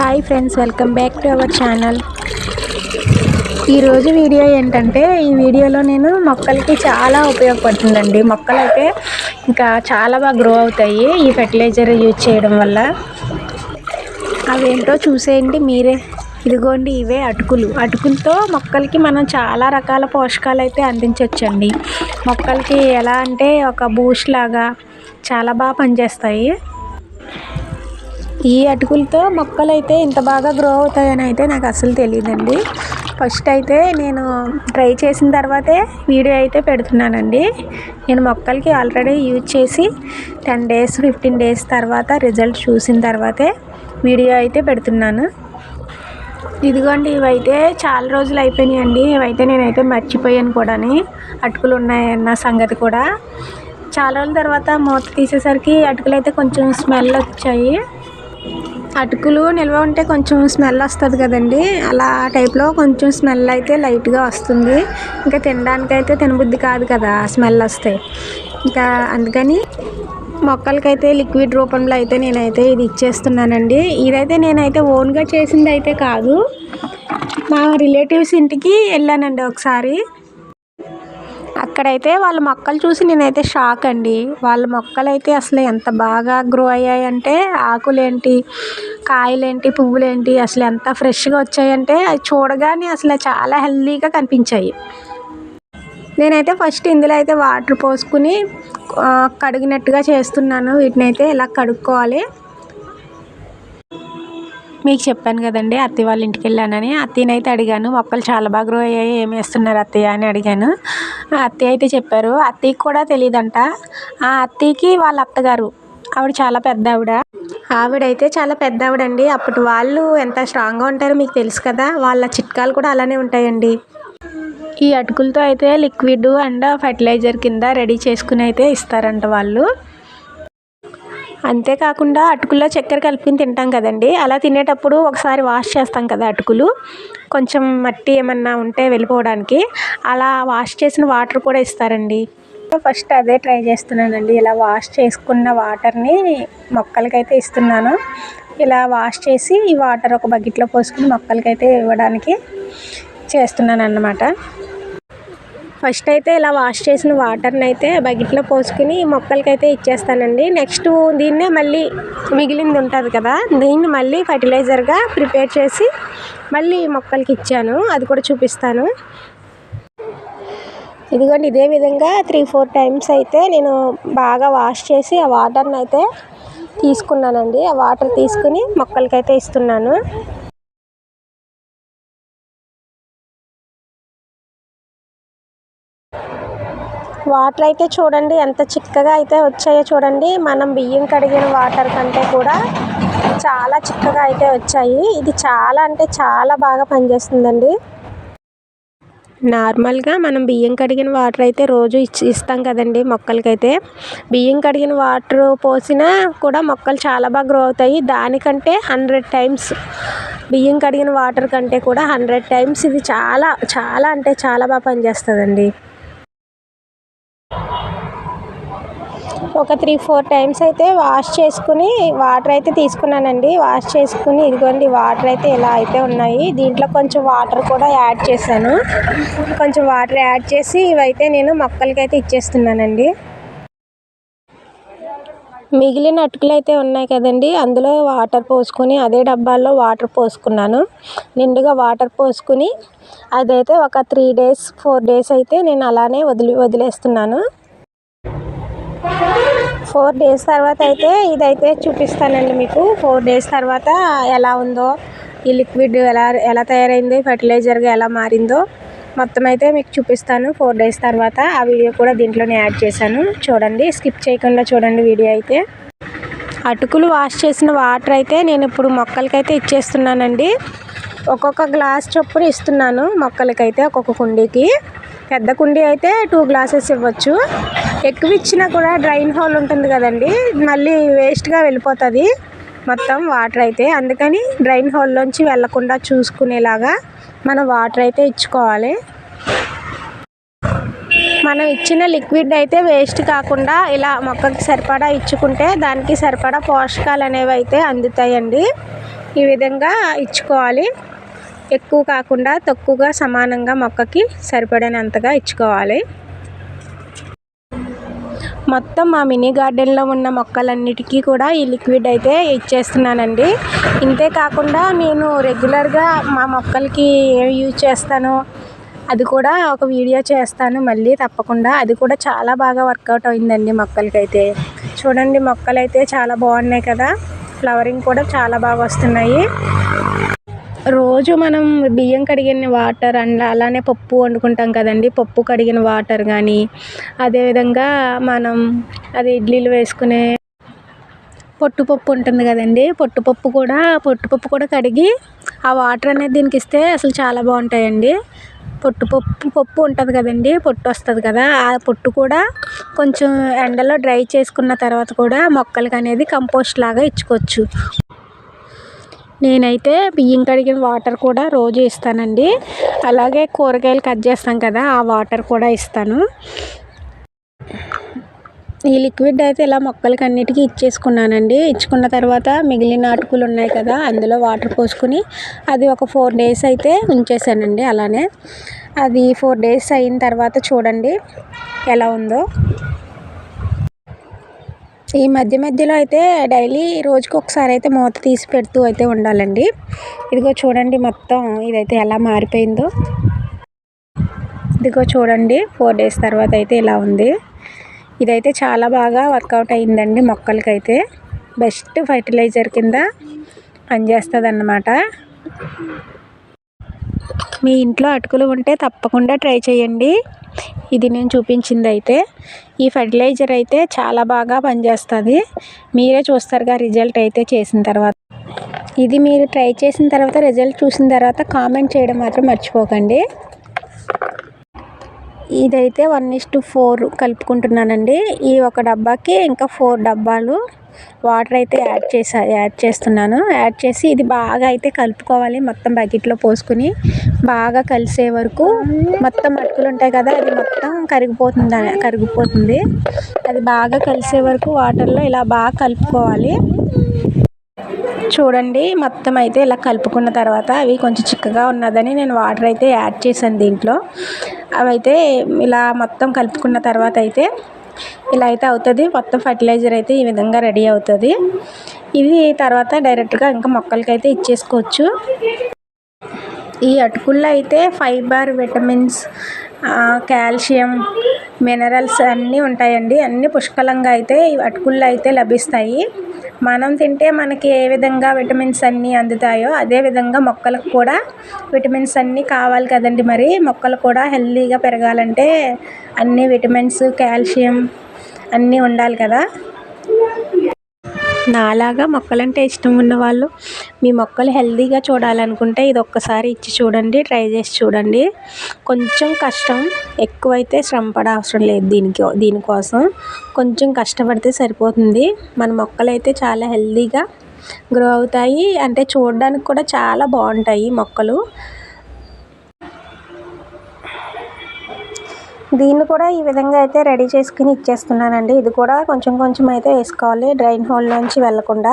Hi friends welcome back to our channel. ఈరోజు video ఏంటంటే ఈ వీడియోలో నేను మొక్కలకి చాలా ఉపయోగపడుతుందండి. మొక్కలు అయితే ఇంకా చాలా బాగా గ్రో అవుతాయి ఈ ఫెర్టిలైజర్ యూజ్ చేయడం వల్ల. అవేంటో చూసేయండి మీరే. ఇదిగోండి ఇవే అటుకులు. అటుకులతో మొక్కలకి మనం చాలా రకాల పోషకాలు అయితే అందించవచ్చండి మొక్కలకి ఎలా అంటే ఒక బూస్ట్ లాగా చాలా బాగా పనిచేస్తాయి. ఈ అటుకులతో మొక్కలు అయితే ఇంత బాగా గ్రో అవుతాయని అయితే నాకు అసలు తెలియదండి ఫస్ట్ అయితే నేను ట్రై చేసిన తర్వాతే వీడియో అయితే పెడుతున్నానండి. నేను మొక్కలకి ఆల్రెడీ యూజ్ చేసి టెన్ డేస్ ఫిఫ్టీన్ డేస్ తర్వాత రిజల్ట్ చూసిన తర్వాతే వీడియో అయితే పెడుతున్నాను. ఇదిగోండి ఇవైతే చాలా రోజులు అయిపోయినాయండి. ఇవైతే నేనైతే మర్చిపోయాను కూడాని. అటుకులు ఉన్నాయన్న సంగతి కూడా. చాలా రోజుల తర్వాత మూత తీసేసరికి అటుకులు అయితే కొంచెం స్మెల్ వచ్చాయి. అటుకులు నిల్వ ఉంటే కొంచెం స్మెల్ వస్తుంది కదండి. అలా టైప్లో కొంచెం స్మెల్ అయితే లైట్గా వస్తుంది. ఇంకా తినడానికి అయితే తినబుద్ధి కాదు కదా స్మెల్ వస్తే. ఇంకా అందుకని మొక్కలకైతే లిక్విడ్ రూపంలో అయితే నేనైతే ఇది ఇచ్చేస్తున్నానండి. ఇదైతే నేనైతే ఓన్గా చేసింది అయితే కాదు. మా రిలేటివ్స్ ఇంటికి వెళ్ళానండి ఒకసారి. ఇక్కడైతే వాళ్ళ మొక్కలు చూసి నేనైతే షాక్ అండి. వాళ్ళ మొక్కలైతే అసలు ఎంత బాగా గ్రో అయ్యాయంటే ఆకులేంటి కాయలేంటి పువ్వులేంటి అసలు ఎంత ఫ్రెష్గా వచ్చాయంటే అది చూడగానే అసలు చాలా హెల్దీగా కనిపించాయి. నేనైతే ఫస్ట్ ఇందులో అయితే వాటర్ పోసుకుని కడిగినట్టుగా చేస్తున్నాను. వీటిని అయితే ఇలా కడుక్కోవాలి. మీకు చెప్పాను కదండి అత్తయ్య వాళ్ళ ఇంటికి వెళ్ళానని. అత్తయ్యనైతే అయితే అడిగాను మొక్కలు చాలా బాగా గ్రో అయ్యాయి ఏం వేస్తున్నారు అత్తయ్య? అని అడిగాను. అత్తయ్య అయితే చెప్పారు అత్తయ్యకి కూడా తెలియదంట ఆ అత్తయ్యకి వాళ్ళ అత్తగారు ఆవిడ చాలా పెద్ద ఆవిడ ఆవిడైతే చాలా పెద్ద ఆవిడండి అప్పటి వాళ్ళు ఎంత స్ట్రాంగ్గా ఉంటారో మీకు తెలుసు కదా వాళ్ళ చిట్కాలు కూడా అలానే ఉంటాయండి. ఈ అటుకులతో అయితే లిక్విడ్ అండ్ ఫర్టిలైజర్ కింద రెడీ చేసుకుని అయితే ఇస్తారంట వాళ్ళు. అంతేకాకుండా అటుకుల్లో చక్కెర కలుపుకుని తింటాం కదండి. అలా తినేటప్పుడు ఒకసారి వాష్ చేస్తాం కదా అటుకులు. కొంచెం మట్టి ఏమన్నా ఉంటే వెళ్ళిపోవడానికి. అలా వాష్ చేసిన వాటర్ కూడా ఇస్తారండి. ఫస్ట్ అదే ట్రై చేస్తున్నానండి. ఇలా వాష్ చేసుకున్న వాటర్ని మొక్కలకైతే ఇస్తున్నాను. ఇలా వాష్ చేసి ఈ వాటర్ ఒక బకెట్లో పోసుకుని మొక్కలకైతే ఇవ్వడానికి చేస్తున్నాను అన్నమాట ఫస్ట్ అయితే ఇలా వాష్ చేసిన వాటర్ని అయితే బకెట్లో పోసుకుని మొక్కలకైతే ఇచ్చేస్తానండి. నెక్స్ట్ దీన్నే మళ్ళీ మిగిలింది ఉంటుంది కదా దీన్ని మళ్ళీ ఫర్టిలైజర్గా ప్రిపేర్ చేసి మళ్ళీ మొక్కలకి ఇచ్చాను. అది కూడా చూపిస్తాను. ఇదిగోండి ఇదే విధంగా త్రీ ఫోర్ టైమ్స్ అయితే నేను బాగా వాష్ చేసి ఆ వాటర్ని అయితే తీసుకున్నానండి. ఆ వాటర్ తీసుకుని మొక్కలకైతే ఇస్తున్నాను. వాటర్ అయితే చూడండి ఎంత చిక్కగా అయితే వచ్చాయో చూడండి. మనం బియ్యం కడిగిన వాటర్ కంటే కూడా చాలా చిక్కగా అయితే వచ్చాయి. ఇది చాలా అంటే చాలా బాగా పనిచేస్తుందండి. నార్మల్గా మనం బియ్యం కడిగిన వాటర్ అయితే రోజు ఇస్తాం కదండి మొక్కలకైతే. బియ్యం కడిగిన వాటర్ పోసినా కూడా మొక్కలు చాలా బాగా గ్రో అవుతాయి. దానికంటే హండ్రెడ్ టైమ్స్ బియ్యం కడిగిన వాటర్ కంటే కూడా హండ్రెడ్ టైమ్స్ ఇది చాలా చాలా అంటే చాలా బాగా పనిచేస్తుందండి. ఒక త్రీ ఫోర్ టైమ్స్ అయితే వాష్ చేసుకుని వాటర్ అయితే తీసుకున్నానండి. వాష్ చేసుకుని ఇదిగోండి వాటర్ అయితే ఇలా అయితే ఉన్నాయి. దీంట్లో కొంచెం వాటర్ కూడా యాడ్ చేశాను. కొంచెం వాటర్ యాడ్ చేసి ఇవైతే నేను మొక్కలకైతే ఇచ్చేస్తున్నానండి. మిగిలిన అటుకులు అయితే ఉన్నాయి కదండి. అందులో వాటర్ పోసుకొని అదే డబ్బాల్లో వాటర్ పోసుకున్నాను. నిండుగా వాటర్ పోసుకుని అదైతే ఒక త్రీ డేస్ ఫోర్ డేస్ అయితే నేను అలానే వదిలి వదిలేస్తున్నాను. ఫోర్ డేస్ తర్వాత అయితే ఇదైతే చూపిస్తానండి మీకు. ఫోర్ డేస్ తర్వాత ఎలా ఉందో ఈ లిక్విడ్ ఎలా ఎలా తయారైంది ఫర్టిలైజర్గా ఎలా మారిందో మొత్తం అయితే మీకు చూపిస్తాను. ఫోర్ డేస్ తర్వాత ఆ వీడియో కూడా దీంట్లోనే యాడ్ చేశాను. చూడండి స్కిప్ చేయకుండా చూడండి వీడియో అయితే. అటుకులు వాష్ చేసిన వాటర్ అయితే నేను ఇప్పుడు మొక్కలకైతే ఇచ్చేస్తున్నానండి. ఒక్కొక్క గ్లాస్ చొప్పున ఇస్తున్నాను మొక్కలకైతే ఒక్కొక్క కుండీకి. పెద్ద కుండీ అయితే టూ గ్లాసెస్ ఇవ్వచ్చు. ఎక్కువ ఇచ్చినా కూడా డ్రైన్ హోల్ ఉంటుంది కదండి మళ్ళీ వేస్ట్గా వెళ్ళిపోతుంది మొత్తం వాటర్ అయితే. అందుకని డ్రైన్ హోల్లోంచి వెళ్ళకుండా చూసుకునేలాగా మనం వాటర్ అయితే ఇచ్చుకోవాలి. మనం ఇచ్చిన లిక్విడ్ అయితే వేస్ట్ కాకుండా ఇలా మొక్కకి సరిపడా ఇచ్చుకుంటే దానికి సరిపడా పోషకాలు అనేవి అయితే అందుతాయండి. ఈ విధంగా ఇచ్చుకోవాలి. ఎక్కువ కాకుండా తక్కువగా సమానంగా మొక్కకి సరిపడినంతగా ఇచ్చుకోవాలి. మొత్తం మా మినీ గార్డెన్లో ఉన్న మొక్కలన్నిటికీ కూడా ఈ లిక్విడ్ అయితే ఇచ్చేస్తున్నానండి. ఇంతే కాకుండా నేను రెగ్యులర్గా మా మొక్కలకి ఏం యూజ్ చేస్తానో అది కూడా ఒక వీడియో చేస్తాను. మళ్ళీ తప్పకుండా అది కూడా చాలా బాగా వర్కౌట్ అయిందండి మొక్కలకైతే. చూడండి మొక్కలైతే చాలా బాగున్నాయి కదా. ఫ్లవరింగ్ కూడా చాలా బాగా వస్తున్నాయి. రోజు మనం బియ్యం కడిగిన వాటర్ అండ్ అలానే పప్పు వండుకుంటాం కదండి. పప్పు కడిగిన వాటర్ కానీ అదేవిధంగా మనం అది ఇడ్లీలు వేసుకునే పొట్టుపప్పు ఉంటుంది కదండి. పొట్టుపప్పు కూడా పొట్టుపప్పు కూడా కడిగి ఆ వాటర్ అనేది దీనికి ఇస్తే అసలు చాలా బాగుంటాయండి. పొట్టుపప్పు పప్పు ఉంటుంది కదండి పొట్టు వస్తుంది కదా. ఆ పొట్టు కూడా కొంచెం ఎండలో డ్రై చేసుకున్న తర్వాత కూడా మొక్కలకి అనేది కంపోస్ట్ లాగా ఇచ్చుకోవచ్చు. నేనైతే బియ్యం కడిగిన వాటర్ కూడా రోజు ఇస్తానండి. అలాగే కూరగాయలు కట్ చేస్తాం కదా ఆ వాటర్ కూడా ఇస్తాను. ఈ లిక్విడ్ అయితే ఇలా మొక్కలకి అన్నిటికీ ఇచ్చేసుకున్నానండి. ఇచ్చుకున్న తర్వాత మిగిలిన అటుకులు ఉన్నాయి కదా అందులో వాటర్ పోసుకుని అది ఒక ఫోర్ డేస్ అయితే ఉంచేసానండి అలానే. అది ఫోర్ డేస్ అయిన తర్వాత చూడండి ఎలా ఉందో. ఈ మధ్య మధ్యలో అయితే డైలీ రోజుకి ఒకసారి అయితే మూత తీసి పెడుతూ అయితే ఉండాలండి. ఇదిగో చూడండి మొత్తం ఇదైతే ఎలా మారిపోయిందో. ఇదిగో చూడండి ఫోర్ డేస్ తర్వాత అయితే ఇలా ఉంది. ఇదైతే చాలా బాగా వర్కౌట్ అయిందండి మొక్కలకైతే. బెస్ట్ ఫర్టిలైజర్ కింద పనిచేస్తుంది అన్నమాట మీ ఇంట్లో అటుకులు ఉంటే తప్పకుండా ట్రై చేయండి. ఇది నేను చూపించింది అయితే ఈ ఫర్టిలైజర్ అయితే చాలా బాగా పనిచేస్తుంది. మీరే చూస్తారుగా రిజల్ట్ అయితే చేసిన తర్వాత. ఇది మీరు ట్రై చేసిన తర్వాత రిజల్ట్ చూసిన తర్వాత కామెంట్ చేయడం మాత్రం మర్చిపోకండి. ఇదైతే వన్ ఇస్ టు ఫోర్ కలుపుకుంటున్నానండి. ఈ ఒక డబ్బాకి ఇంకా ఫోర్ డబ్బాలు వాటర్ అయితే యాడ్ చేసా యాడ్ చేస్తున్నాను. యాడ్ చేసి ఇది బాగా అయితే కలుపుకోవాలి మొత్తం బకెట్లో పోసుకుని. బాగా కలిసే వరకు మొత్తం అటుకులు ఉంటాయి కదా అది మొత్తం కరిగిపోతుంది కరిగిపోతుంది. అది బాగా కలిసే వరకు వాటర్లో ఇలా బాగా కలుపుకోవాలి. చూడండి మొత్తం అయితే ఇలా కలుపుకున్న తర్వాత అవి కొంచెం చిక్కగా ఉన్నదని నేను వాటర్ అయితే యాడ్ చేశాను దీంట్లో. అవైతే ఇలా మొత్తం కలుపుకున్న తర్వాత అయితే ఇలా అయితే అవుతుంది. మొత్తం ఫర్టిలైజర్ అయితే ఈ విధంగా రెడీ అవుతుంది. ఇది తర్వాత డైరెక్ట్గా ఇంకా మొక్కలకి అయితే ఇచ్చేసుకోవచ్చు. ఈ అటుకుల్లో అయితే ఫైబర్ విటమిన్స్ కాల్షియం మినరల్స్ అన్నీ ఉంటాయండి. అన్నీ పుష్కలంగా అయితే ఈ అటుకుల్లో అయితే లభిస్తాయి. మనం తింటే మనకి ఏ విధంగా విటమిన్స్ అన్నీ అందుతాయో అదే విధంగా మొక్కలకు కూడా విటమిన్స్ అన్నీ కావాలి కదండి మరి. మొక్కలు కూడా హెల్తీగా పెరగాలంటే అన్ని విటమిన్స్ కాల్షియం అన్నీ ఉండాలి కదా. నాలాగా మొక్కలంటే ఇష్టం ఉన్నవాళ్ళు మీ మొక్కలు హెల్తీగా చూడాలనుకుంటే ఇది ఒక్కసారి ఇచ్చి చూడండి ట్రై చేసి చూడండి. కొంచెం కష్టం ఎక్కువైతే శ్రమ పడ అవసరం లేదు దీనికి దీనికోసం. కొంచెం కష్టపడితే సరిపోతుంది. మన మొక్కలు అయితే చాలా హెల్తీగా గ్రో అవుతాయి. అంటే చూడడానికి కూడా చాలా బాగుంటాయి మొక్కలు. దీన్ని కూడా ఈ విధంగా అయితే రెడీ చేసుకుని ఇచ్చేస్తున్నానండి. ఇది కూడా కొంచెం కొంచెం అయితే వేసుకోవాలి డ్రైన్ హోల్ నుంచి వెళ్ళకుండా.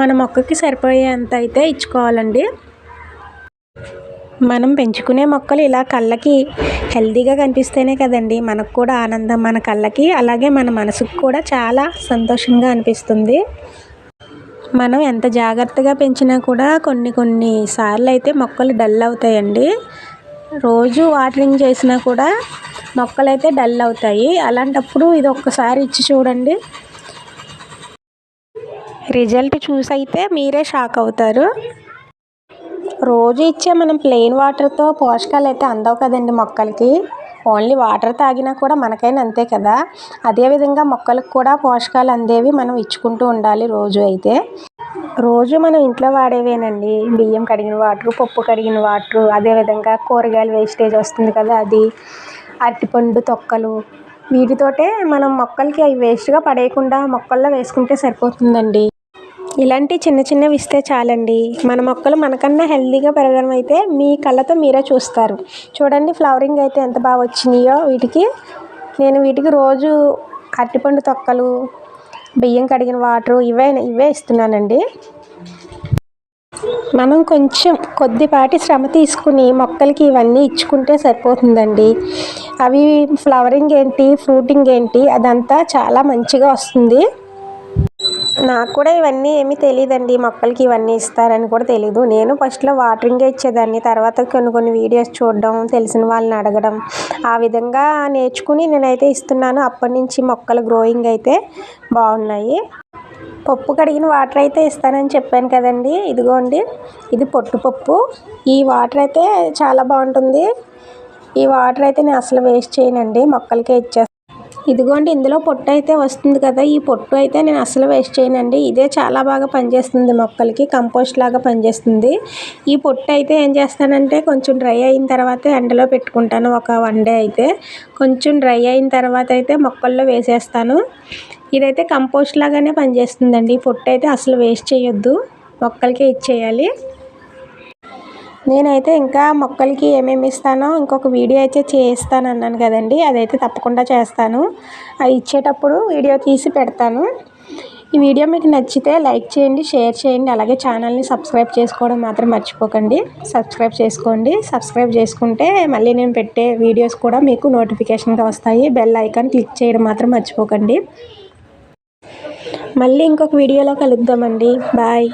మన మొక్కకి సరిపోయేంత అయితే ఇచ్చుకోవాలండి. మనం పెంచుకునే మొక్కలు ఇలా కళ్ళకి హెల్తీగా కనిపిస్తేనే కదండి మనకు కూడా ఆనందం మన కళ్ళకి అలాగే మన మనసుకు కూడా చాలా సంతోషంగా అనిపిస్తుంది. మనం ఎంత జాగ్రత్తగా పెంచినా కూడా కొన్ని కొన్ని సార్లు అయితే మొక్కలు డల్ అవుతాయండి. రోజు వాటరింగ్ చేసినా కూడా మొక్కలు అయితే డల్ అవుతాయి. అలాంటప్పుడు ఇది ఒక్కసారి ఇచ్చి చూడండి. రిజల్ట్ చూసి అయితే మీరే షాక్ అవుతారు. రోజు ఇచ్చే మనం ప్లెయిన్ వాటర్తో పోషకాలు అయితే అందవు కదండి మొక్కలకి. ఓన్లీ వాటర్ తాగినా కూడా మనకైనా అంతే కదా. అదేవిధంగా మొక్కలకు కూడా పోషకాలు అందేవి మనం ఇచ్చుకుంటూ ఉండాలి రోజు అయితే. రోజు మనం ఇంట్లో వాడేవేనండి? బియ్యం కడిగిన వాటర్ పప్పు కడిగిన వాటర్ అదేవిధంగా కూరగాయల వేస్టేజ్ వస్తుంది కదా అది. అరటిపండు తొక్కలు వీటితోటే మనం మొక్కలకి అవి వేస్ట్గా పడేయకుండా మొక్కల్లో వేసుకుంటే సరిపోతుందండి. ఇలాంటి చిన్న చిన్నవి ఇస్తే చాలండి. మన మొక్కలు మనకన్నా హెల్తీగా పెరగడం అయితే మీ కళ్ళతో మీరే చూస్తారు. చూడండి ఫ్లవరింగ్ అయితే ఎంత బాగా వచ్చినాయో వీటికి. నేను వీటికి రోజు అరటిపండు తొక్కలు బియ్యం కడిగిన వాటరు ఇవే ఇవే ఇస్తున్నానండి. మనం కొంచెం కొద్దిపాటి శ్రమ తీసుకుని మొక్కలకి ఇవన్నీ ఇచ్చుకుంటే సరిపోతుందండి. అవి ఫ్లవరింగ్ ఏంటి ఫ్రూటింగ్ ఏంటి అదంతా చాలా మంచిగా వస్తుంది. నాకు కూడా ఇవన్నీ ఏమీ తెలియదండి మొక్కలకి ఇవన్నీ ఇస్తారని కూడా తెలీదు. నేను ఫస్ట్లో వాటరింగే ఇచ్చేదాన్ని. తర్వాత కొన్ని కొన్ని వీడియోస్ చూడడం తెలిసిన వాళ్ళని అడగడం ఆ విధంగా నేర్చుకుని నేనైతే ఇస్తున్నాను. అప్పటి నుంచి మొక్కల గ్రోయింగ్ అయితే బాగున్నాయి. పప్పు కడిగిన వాటర్ అయితే ఇస్తానని చెప్పాను కదండి. ఇదిగోండి ఇది పొట్టుపప్పు ఈ వాటర్ అయితే చాలా బాగుంటుంది. ఈ వాటర్ అయితే నేను అసలు వేస్ట్ చేయనండి. మొక్కలకే ఇచ్చేస్తాను ఇదిగోండి ఇందులో పొట్టు అయితే వస్తుంది కదా. ఈ పొట్టు అయితే నేను అసలు వేస్ట్ చేయనండి. ఇదే చాలా బాగా పనిచేస్తుంది మొక్కలకి కంపోస్ట్ లాగా పనిచేస్తుంది. ఈ పొట్టు అయితే ఏం చేస్తానంటే కొంచెం డ్రై అయిన తర్వాత ఎండలో పెట్టుకుంటాను ఒక వన్ డే అయితే. కొంచెం డ్రై అయిన తర్వాత అయితే మొక్కల్లో వేసేస్తాను. ఇదైతే కంపోస్ట్ లాగానే పనిచేస్తుందండి. ఈ పొట్టు అయితే అసలు వేస్ట్ చేయొద్దు. మొక్కలకే ఇచ్చేయాలి. నేనైతే ఇంకా మొక్కలకి ఏమేమి ఇస్తానో ఇంకొక వీడియో అయితే చేస్తాను అన్నాను కదండి. అదైతే తప్పకుండా చేస్తాను. అది ఇచ్చేటప్పుడు వీడియో తీసి పెడతాను. ఈ వీడియో మీకు నచ్చితే లైక్ చేయండి షేర్ చేయండి. అలాగే ఛానల్ని సబ్స్క్రైబ్ చేసుకోవడం మాత్రం మర్చిపోకండి. సబ్స్క్రైబ్ చేసుకోండి. సబ్స్క్రైబ్ చేసుకుంటే మళ్ళీ నేను పెట్టే వీడియోస్ కూడా మీకు నోటిఫికేషన్గా వస్తాయి. బెల్ ఐకాన్ క్లిక్ చేయడం మాత్రం మర్చిపోకండి. మళ్ళీ ఇంకొక వీడియోలో కలుద్దామండి. బాయ్.